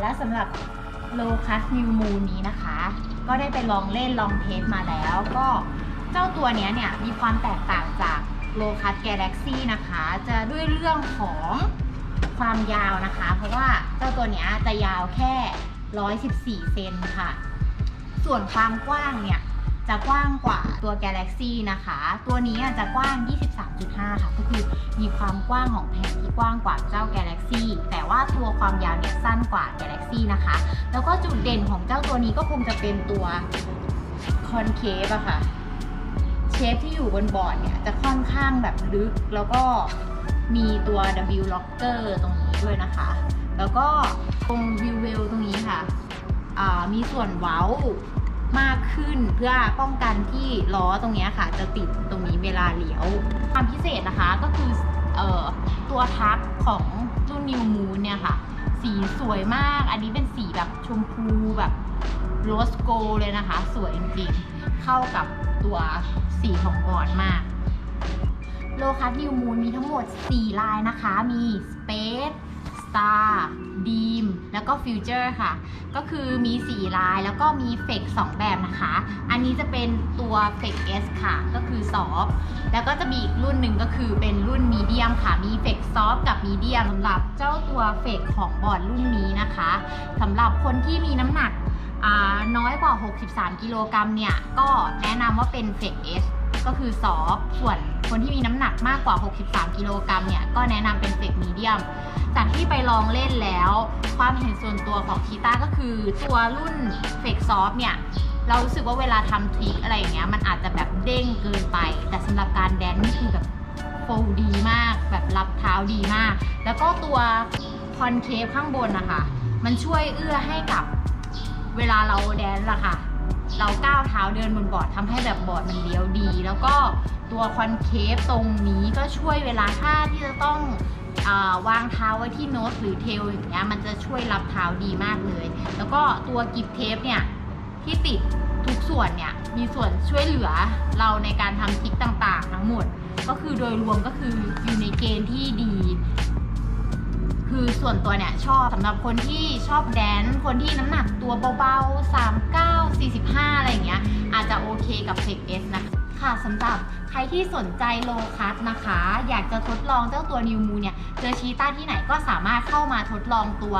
และสำหรับโลคัสนิวมูนนี้นะคะ ก็ได้ไปลองเล่นลองเทสมาแล้ว ก็เจ้าตัวนี้เนี่ยมีความแตกต่างจากโลคัสแก a ล็กซี่นะคะ จะด้วยเรื่องของความยาวนะคะ เพราะว่าเจ้าตัวนี้จะยาวแค่ 114 เซนค่ะ ส่วนความกว้างเนี่ย จะกว้างกว่าตัว Galaxy นะคะ ตัวนี้จะกว้าง 23.5 ค่ะ ก็คือมีความกว้างของแผ่นที่กว้างกว่าเจ้า Galaxy แต่ว่าตัวความยาวเนี่ยสั้นกว่า Galaxy นะคะ แล้วก็จุดเด่นของเจ้าตัวนี้ก็คงจะเป็นตัว concave อะค่ะ เชฟที่อยู่บนบอร์ดเนี่ยจะค่อนข้างแบบลึก แล้วก็มีตัว W locker ตรงนี้ด้วยนะคะ แล้วก็ตรงวิวเวลตรงนี้ค่ะอ่ามีส่วนเว้า มากขึ้นเพื่อป้องกันที่ล้อตรงเนี้ยค่ะ จะติดตรงนี้เวลาเลี้ยวความพิเศษนะคะก็คือออตัวทักของรุ่นนิวมูนเนี่ยค่ะ สีสวยมาก อันนี้เป็นสีแบบชมพูแบบโรสโกเลยนะคะ สวยจริงๆ เข้ากับตัวสีของบอดมากโลคัสนิวมูนมีทั้งหมด 4 ลายนะคะ มี Space Star Beam แล้วก็ Future ค่ะ ก็คือมี 4 ลายแล้วก็มีเฟก2แบบนะคะ อันนี้จะเป็นตัวเฟก S ค่ะ ก็คือซอฟแล้วก็จะมีอีกรุ่นหนึ่งก็คือเป็นรุ่นมีเดียมค่ะ มีเฟกซอฟกับมีเดียมสำหรับเจ้าตัวเฟกของบอร์ดรุ่นนี้นะคะสำหรับคนที่มีน้ำหนักน้อยกว่า 63 กิโลกรัมเนี่ย ก็แนะนำว่าเป็นเฟก S ก็คือซอฟส่วน คนที่มีน้ำหนักมากกว่า 63 กิโลกรัมเนี่ย ก็แนะนำเป็นเฟกมีเดียม จากที่ไปลองเล่นแล้ว ความเห็นส่วนตัวของคีต้าก็คือตัวรุ่นเฟกซอฟเนี่ย เรารู้สึกว่าเวลาทำทริคอะไรอย่างเงี้ย มันอาจจะแบบเด้งเกินไป แต่สำหรับการแดนนี่คือแบบโฟลดีมาก แบบรับเท้าดีมาก แล้วก็ตัวคอนเคฟข้างบนนะคะ มันช่วยเอื้อให้กับเวลาเราแดนล่ะค่ะ เราก้าวเท้าเดินบนบอร์ดทำให้แบบบอร์ดมันเลี้ยวดี แล้วก็ตัวคอนเคฟตรงนี้ก็ช่วยเวลาถ้าที่จะต้องอวางเท้าไว้ที่โน้ตหรือเทลอย่างเงี้ยมันจะช่วยรับเท้าดีมากเลย แล้วก็ตัวกิฟเทปเนี่ยที่ติดทุกส่วนเนี่ยมีส่วนช่วยเหลือเราในการทำทริคต่างๆ ทั้งหมด ก็คือโดยรวมก็คืออยู่ในเกณฑ์ที่ดี คือส่วนตัวเนี่ยชอบสำหรับคนที่ชอบแดนคนที่น้ำหนักตัวเบาๆ39 คกับเ e กเอสนะคะค่ะสำหรับใครที่สนใจโลคัสนะคะ อยากจะทดลองเจ้าตัวนิวมูเนี่ย เจอชีต้าที่ไหนก็สามารถเข้ามาทดลองตัว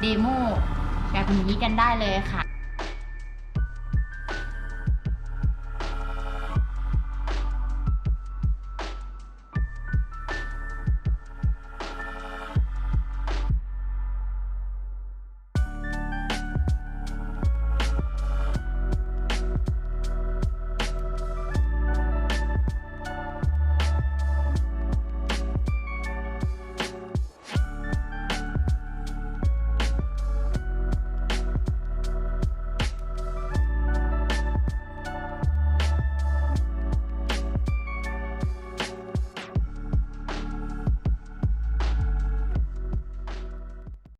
เดโมแบบนี้กันได้เลยค่ะ